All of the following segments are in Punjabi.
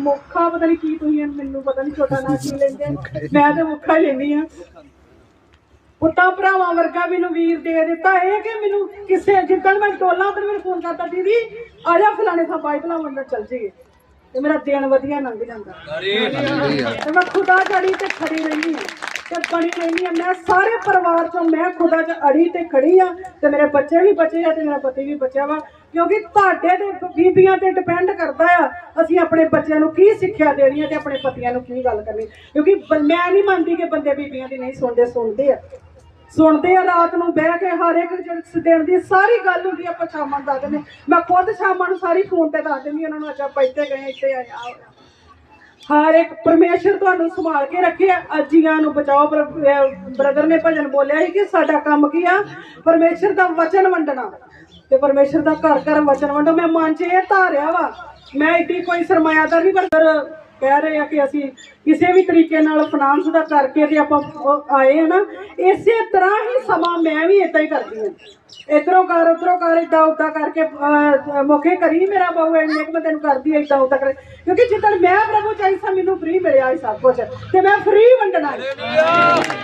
ਮੁੱਖਾ ਪਤਾ ਨਹੀਂ ਕੀ ਤੁਸੀਂ ਮੈਨੂੰ ਪਤਾ ਨਹੀਂ ਛੋਟਾ ਨਾਂ ਕੀ ਲੈਂਦੇ ਆ। ਮੈਂ ਤੇ ਮੁੱਖਾ ਹੀ ਲੈਂਦੀ ਆ ਪੁੱਤਾਂ ਭਰਾਵਾਂ ਵਰਗਾ ਮੈਨੂੰ ਵੀਰ ਦੇ ਦਿੱਤਾ। ਇਹ ਕਿ ਮੈਨੂੰ ਕਿਸੇ ਜਿੱਦਣ ਮੈਂ ਟੋਲਾ ਉਧਰ ਮੈਨੂੰ ਫੋਨ ਕਰਦਾ ਦੀਦੀ ਆ ਜਾ ਫਲਾਣੇ ਥਾਂ ਬਾਈਬਲਾਂ ਵੰਡਣ ਚੱਲ ਜੀਏ ਤੇ ਮੇਰਾ ਦਿਨ ਵਧੀਆ ਲੰਘ ਜਾਂਦਾ। ਤੇ ਮੈਂ ਖੁਦਾ ਜੜੀ ਤੇ ਖੜੀ ਰਹਿੰਦੀ ਹਾਂ। ਤੇ ਬਣੀ ਰਹਿੰਦੀ ਹਾਂ ਮੈਂ ਸਾਰੇ ਪਰਿਵਾਰ ਚੋਂ ਮੈਂ ਖੁਦਾ ਚ ਅੜੀ ਤੇ ਖੜੀ ਆ ਤੇ ਮੇਰੇ ਬੱਚੇ ਵੀ ਬਚੇ ਆ ਤੇ ਮੇਰਾ ਪਤੀ ਵੀ ਬਚਿਆ ਵਾ। ਕਿਉਂਕਿ ਤੁਹਾਡੇ ਤੇ ਬੀਬੀਆਂ ਤੇ ਡਿਪੈਂਡ ਕਰਦਾ ਆ, ਅਸੀਂ ਆਪਣੇ ਬੱਚਿਆਂ ਨੂੰ ਕੀ ਸਿੱਖਿਆ ਦੇਣੀ ਹੈ ਤੇ ਆਪਣੇ ਪਤੀਆਂ ਨੂੰ ਕੀ ਗੱਲ ਕਰਨੀ। ਕਿਉਂਕਿ ਮੈਂ ਨਹੀਂ ਮੰਨਦੀ ਕਿ ਬੰਦੇ ਬੀਬੀਆਂ ਦੀ ਨਹੀਂ ਸੁਣਦੇ ਸੁਣਦੇ ਆ। ਸੁਣਦੇ ਆ, ਰਾਤ ਨੂੰ ਬਹਿ ਕੇ ਹਰ ਇੱਕ ਜਿਹੜੀ ਦਿਨ ਦੀ ਸਾਰੀ ਗੱਲ ਹੁੰਦੀ ਆ, ਆਪਾਂ ਸ਼ਾਮਾਂ ਨੂੰ ਦੱਸ ਦਿੰਦੇ। ਮੈਂ ਖੁਦ ਸ਼ਾਮਾਂ ਨੂੰ ਸਾਰੀ ਫੋਨ ਤੇ ਦੱਸ ਦਿੰਦੀ ਉਹਨਾਂ ਨੂੰ ਅੱਜ ਆਪਾਂ ਇੱਥੇ ਗਏ, ਇੱਥੇ ਆਏ ਹਰ ਇੱਕ ਪਰਮੇਸ਼ਰ ਤੁਹਾਨੂੰ ਸੰਭਾਲ ਕੇ ਰੱਖੇ ਅਜੀਆਂ ਨੂੰ ਬਚਾਓ ਬ੍ਰਦਰ ਨੇ ਭਜਨ ਬੋਲਿਆ ਸੀ ਕਿ ਸਾਡਾ ਕੰਮ ਕੀ ਆ? ਪਰਮੇਸ਼ਰ ਦਾ ਵਚਨ ਵੰਡਣਾ। ਤੇ ਪਰਮੇਸ਼ਰ ਦਾ ਘਰ ਘਰ ਵਚਨ ਵੰਡੋ। ਮੈਂ ਮਨ 'ਚ ਇਹ ਧਾਰਿਆ ਵਾ। ਮੈਂ ਇੱਡੀ ਕੋਈ ਸਰਮਾਇਆਦਾਰ ਨਹੀਂ, ਪਰ ਕਹਿ ਰਹੇ ਆ ਕਿ ਅਸੀਂ ਕਿਸੇ ਵੀ ਤਰੀਕੇ ਨਾਲ ਫਾਈਨਾਂਸ ਦਾ ਕਰਕੇ ਤੇ ਆਪਾਂ ਆਏ ਆ ਨਾ, ਇਸੇ ਤਰ੍ਹਾਂ ਹੀ ਸਮਾਂ ਮੈਂ ਵੀ ਇਦਾਂ ਹੀ ਕਰਦੀ ਹਾਂ। ਇਧਰੋਂ ਕਰ, ਉਧਰੋਂ ਕਰ ਇਦਾਂ ਉਦਾਂ ਕਰਕੇ ਮੁਖੇ ਕਰੀ ਮੇਰਾ ਬਾਬੂ ਇੰਨੇ ਕੁ ਮੈਂ ਤੈਨੂੰ ਕਰਦੀ ਐ ਇਦਾਂ ਉਦਾਂ ਕਰ ਕਿਉਂਕਿ ਜਿੱਦਣ ਮੈਂ ਪ੍ਰਭੂ ਚਾਹੀਦਾ ਮੈਨੂੰ ਫ੍ਰੀ ਮਿਲਿਆ ਇਹ ਸਭ ਕੁਝ ਤੇ ਮੈਂ ਫ੍ਰੀ ਵੰਡਣਾ ਹੈ।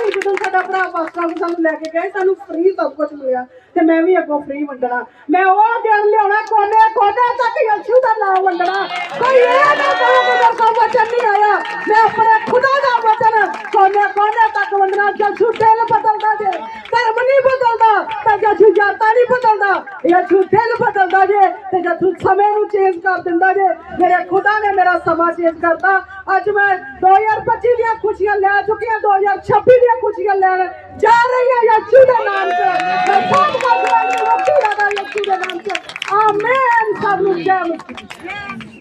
ਖੁਦਾ ਜਦੋਂ ਸਾਡਾ ਭਰਾ ਪਾਸਟਰ ਨੂੰ ਸਾਨੂੰ ਲੈ ਕੇ ਗਏ, ਸਾਨੂੰ ਫ੍ਰੀ ਸਭ ਕੁਝ ਮਿਲਿਆ ਤੇ ਮੈਂ ਵੀ ਅੱਗੋਂ ਫ੍ਰੀ ਵੰਡਣਾ। ਮੈਂ ਉਹ ਦਿਨ ਲਿਆਉਣਾ, ਕੋਨੇ ਕੋਨੇ ਤੱਕ ਯਿਸੂ ਦਾ ਨਾਮ ਵੰਡਣਾ। ਕੋਈ ਇਹ ਨਾ ਕਹੋ ਕਿ ਮੇਰੇ ਕੋਲ ਵਚਨ ਨਹੀਂ ਆਇਆ। ਮੈਂ ਆਪਣੇ ਖੁਦਾ ਦਾ ਵਚਨ ਕੋਨੇ ਕੋਨੇ ਤੱਕ ਵੰਡਣਾ। ਯਿਸੂ ਦਿਲ ਬਦਲਦਾ ਜੇ, ਧਰਮ ਨਹੀਂ ਬਦਲਦਾ, ਤਾਂ ਯਿਸੂ ਜਾਤਾਂ ਨਹੀਂ ਬਦਲਦਾ। ਯਿਸੂ ਦਿਲ ਬਦਲਦਾ ਜੇ, ਤੇ ਯਿਸੂ ਸਮੇਂ ਨੂੰ ਚੇਂਜ ਕਰ ਦਿੰਦਾ ਜੇ। ਮੇਰੇ ਖੁਦਾ ਨੇ ਮੇਰਾ ਸਮਾਂ ਚੇਂਜ ਕਰਤਾ। ਅੱਜ ਮੈਂ 2025 ਦੀਆਂ ਖੁਸ਼ੀਆਂ ਲੈ ਚੁੱਕੀ ਹਾਂ 2026 ਦੀਆਂ ਖੁਸ਼ੀਆਂ ਲੈਣ ਜਾ ਰਹੀ ਹਾਂ ਯਿਸੂ ਦੇ ਨਾਮ ਤੇ। ਮੈਂ ਸਭ ਦਾ ਜਵਾਬ ਰੋਟੀ ਆਦਾ ਯਿਸੂ ਦੇ ਨਾਮ ਤੇ। ਆਮੇਨ, ਸਭ ਨੂੰ ਜੈ ਮਸੀਹ